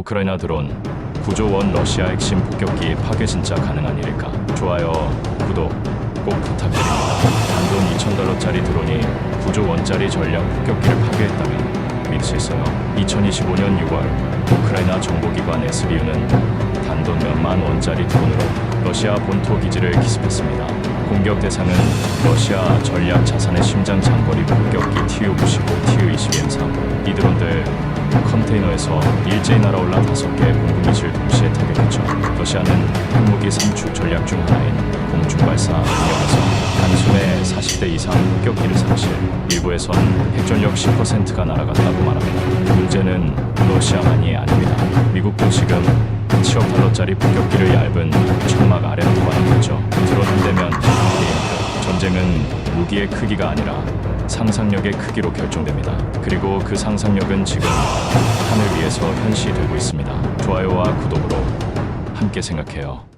우크라이나 드론 9조 원 러시아 핵심 폭격기 파괴 진짜 가능한 일일까? 좋아요, 구독 꼭 부탁드립니다. 단돈 2,000달러짜리 드론이 9조 원짜리 전략 폭격기를 파괴했다면 있어요. 2025년 6월 우크라이나 정보기관 SBU는 단돈 몇만 원짜리 드론으로 러시아 본토 기지를 기습했습니다. 공격 대상은 러시아 전략 자산의 심장 장거리 폭격기 컨테이너에서 일제히 날아올라 다섯 개 공군기지를 동시에 타격했죠. 러시아는 핵무기 삼축 전략 중 하나인 공중발사 능력에서 단숨에 40대 이상 폭격기를 상실, 일부에선 핵전력 10%가 날아갔다고 말합니다. 문제는 러시아만이 아닙니다. 미국도 지금 7억 달러짜리 폭격기를 얇은 천막 아래로 보관하고 있죠. 드론 한 대면. 전쟁은 무기의 크기가 아니라 상상력의 크기로 결정됩니다. 그리고 그 상상력은 지금 하늘 위에서 현시되고 있습니다. 좋아요와 구독으로 함께 생각해요.